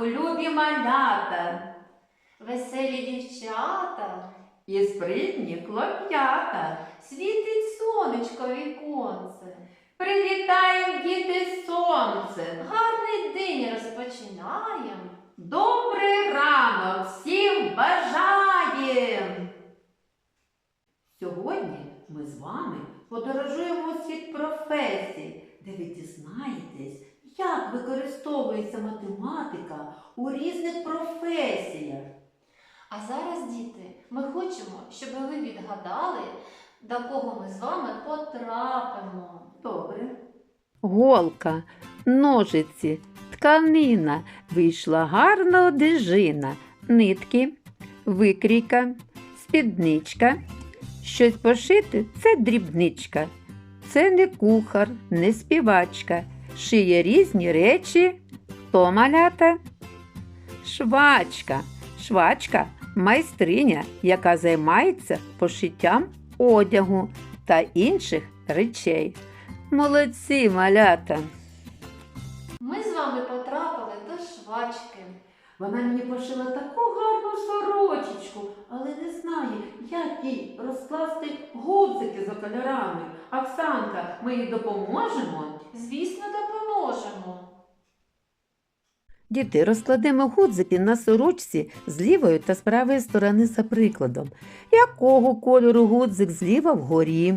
ранку, любі малята, Веселі дівчата, і спритні хлоп'ята. світить сонечко віконце. Привітаєм, діти, сонце. Гарний день розпочинаєм. Добрий ранок всім бажаєм! Сьогодні ми з вами подорожуємо у світ професій, де ви дізнаєтесь, як використовується математика у різних професіях. А зараз, діти, ми хочемо, щоб ви відгадали, до кого ми з вами потрапимо. Добре. Голка, ножиці, тканина, вийшла гарна одежина, нитки, викрійка, спідничка. Щось пошити це дрібничка. Це не кухар, не співачка. Шиє різні речі. Хто малята? Швачка. Швачка майстриня, яка займається пошиттям одягу та інших речей. Молодці, малята! Ми з вами потрапили до швачки. Вона мені пошила таку гарну сорочечку, але не знає, як їй розкласти гудзики за кольорами. Оксанка, ми їй допоможемо. Звісно, допоможемо. Діти, розкладемо гудзики на сорочці з лівої та з правої сторони за прикладом. Якого кольору гудзик зліва вгорі?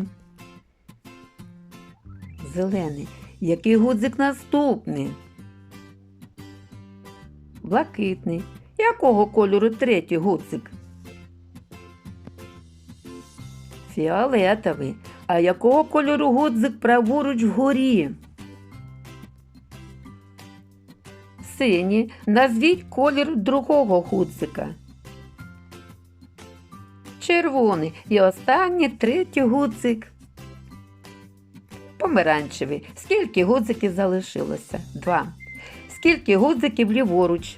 Зелений. Який гудзик наступний? Блакитний. Якого кольору третій гудзик? Фіолетовий. А якого кольору гудзик праворуч вгорі? Синій. Назвіть колір другого гудзика. Червоний. І останній третій гудзик. Помаранчевий. Скільки гудзиків залишилося? Два. Скільки гудзиків ліворуч,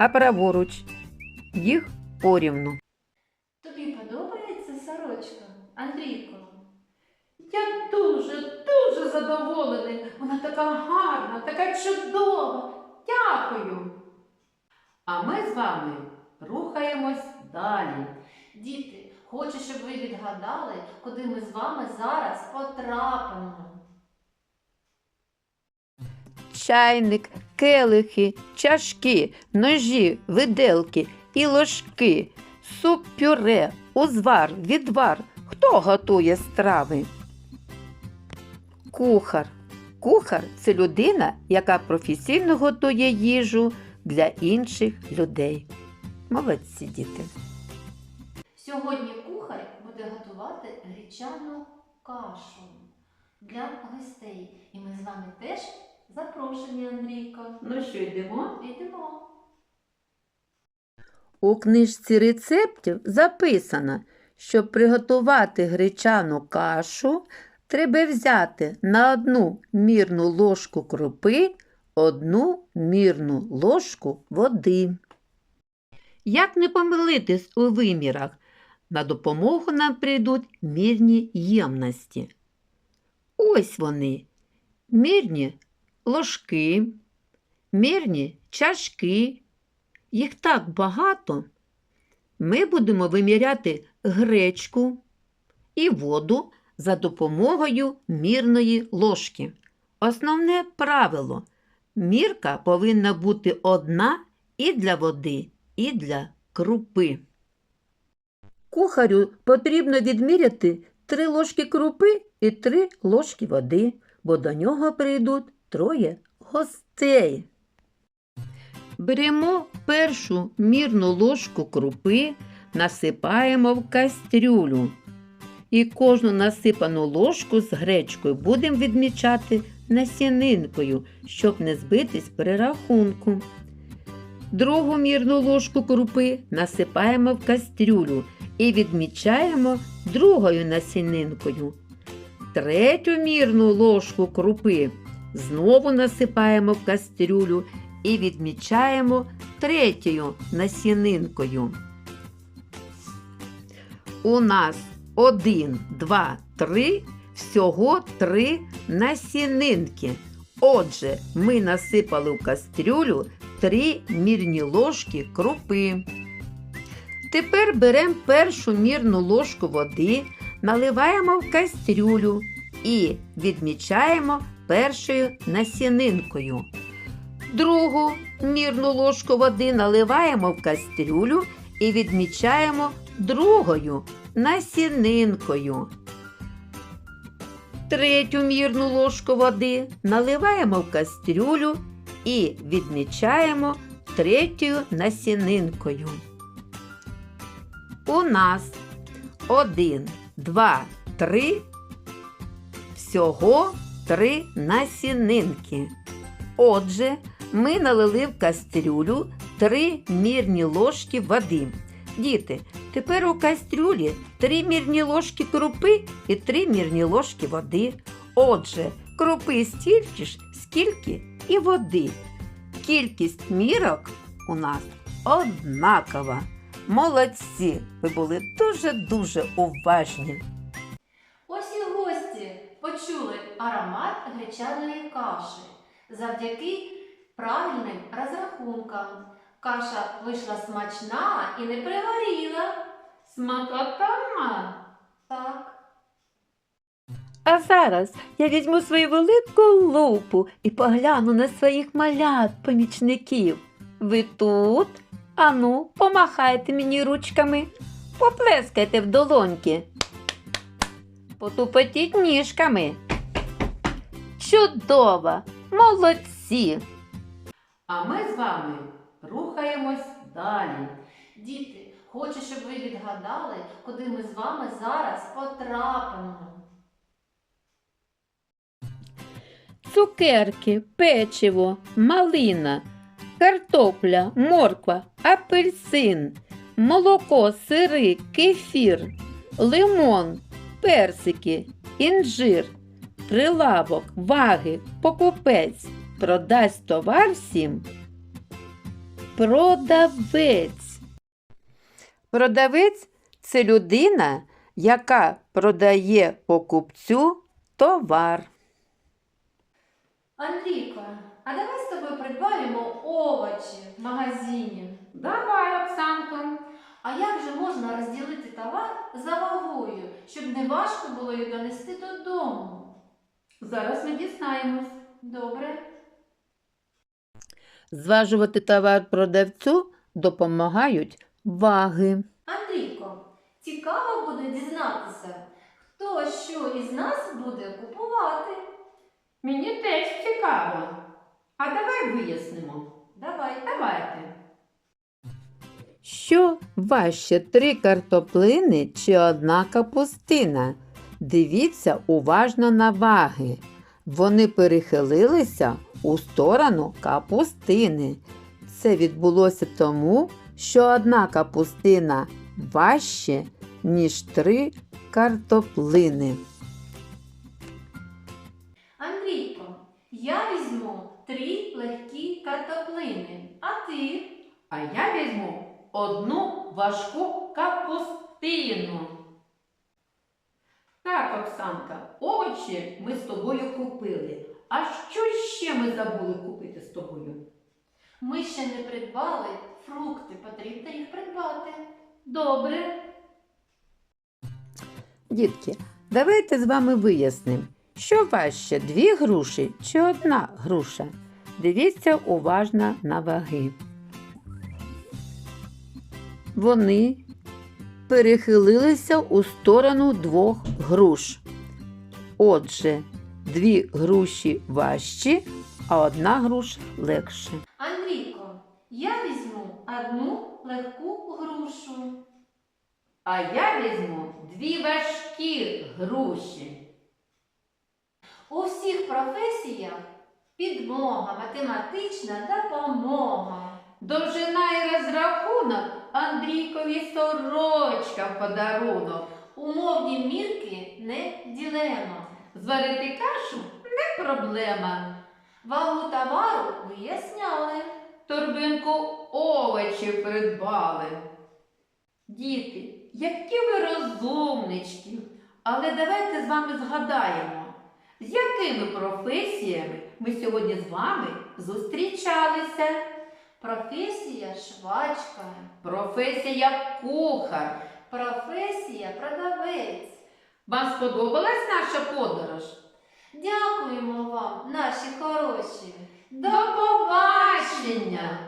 а праворуч? Їх порівну. Тобі подобається сорочка, Андрійко? Я дуже, дуже задоволений. Вона така гарна, така чудова. Дякую. А ми з вами рухаємось далі. Діти, хочу, щоб ви відгадали, куди ми з вами зараз потрапимо. Чайник, келихи, чашки, ножі, виделки і ложки, суп-пюре, узвар, відвар. Хто готує страви? Кухар. Кухар це людина, яка професійно готує їжу для інших людей. Молодці діти. Сьогодні кухар буде готувати гречану кашу для гостей. І ми з вами теж запрошені, Андрійко. Ну що, йдемо? Йдемо. У книжці рецептів записано, щоб приготувати гречану кашу, треба взяти на одну мірну ложку крупи одну мірну ложку води. Як не помилитись у вимірах? На допомогу нам прийдуть мірні ємності. Ось вони. Мірні ложки, мірні чашки. Їх так багато. Ми будемо виміряти гречку і воду за допомогою мірної ложки. Основне правило мірка повинна бути одна і для води, і для крупи. Кухарю потрібно відміряти 3 ложки крупи і 3 ложки води, бо до нього прийдуть троє гостей. Беремо першу мірну ложку крупи, насипаємо в кастрюлю. І кожну насипану ложку з гречкою будемо відмічати насінинкою, щоб не збитись при рахунку. Другу мірну ложку крупи насипаємо в кастрюлю і відмічаємо другою насінинкою. Третю мірну ложку крупи знову насипаємо в кастрюлю і відмічаємо третьою насінинкою. У нас один, два, три, всього три насінинки. Отже, ми насипали в кастрюлю 3 мірні ложки крупи. Тепер беремо першу мірну ложку води, наливаємо в кастрюлю і відмічаємо першою насінинкою. Другу мірну ложку води наливаємо в кастрюлю і відмічаємо другою насінинкою. Третю мірну ложку води наливаємо в кастрюлю і відмічаємо третьою насінинкою. У нас один, два, три, всього три насінинки. Отже, ми налили в кастрюлю три мірні ложки води. Діти, тепер у кастрюлі три мірні ложки крупи і три мірні ложки води. Отже, крупи стільки ж, скільки і води. Кількість мірок у нас однакова. Молодці! Ви були дуже-дуже уважні. Ось і гості почули аромат гречаної каші завдяки правильним розрахункам. Каша вийшла смачна і не пригоріла. Смакота! Так. А зараз я візьму свою велику лупу і погляну на своїх малят, помічників. Ви тут? Ану, помахайте мені ручками, поплескайте в долоньки. Потупотіть ніжками. Чудово! Молодці! А ми з вами рухаємось далі. Діти, хочу, щоб ви відгадали, куди ми з вами зараз потрапимо. Цукерки, печиво, малина, картопля, морква, апельсин, молоко, сири, кефір, лимон, персики, інжир, прилавок, ваги, покупець, продасть товар всім. Продавець. Продавець це людина, яка продає покупцю товар. Андрійко, а давай з тобою придбаємо овочі в магазині. Давай, Оксанко. А як же можна розділити товар за вагою, щоб не важко було її донести додому? Зараз ми дізнаємось. Добре? Зважувати товар продавцю допомагають ваги. Андрійко, цікаво буде дізнатися, хто що із нас буде купувати. Мені теж цікаво. А давай вияснимо. Давай. Давайте. Що важче три картоплини чи одна капустина? Дивіться уважно на ваги. Вони перехилилися у сторону капустини. Це відбулося тому, що одна капустина важче, ніж три картоплини. Андрійко, я візьму три легкі картоплини, а ти? А я візьму одну важку капустину. Так, Оксанка, овочі ми з тобою купили. А що ще ми забули купити з тобою? Ми ще не придбали фрукти, потрібно їх придбати. Добре. Дітки, давайте з вами вияснимо, що важче дві груші чи одна груша. Дивіться уважно на ваги. Вони перехилилися у сторону двох груш. Отже, дві груші важчі, а одна груша легше. Андрійко, я візьму одну легку грушу. А я візьму дві важкі груші. У всіх професіях підмога, математична допомога. Довжина і розрахунок Андрійкові сорочка в подарунок. Умовні мірки не ділемо. Зварити кашу не проблема. Вагу товару виясняли. Торбинку овочів придбали. Діти, які ви розумнички. Але давайте з вами згадаємо, з якими професіями ми сьогодні з вами зустрічалися. професія швачка, Професія кухар. професія продавець. Вам сподобалась наша подорож? Дякуємо вам, наші хороші. До побачення!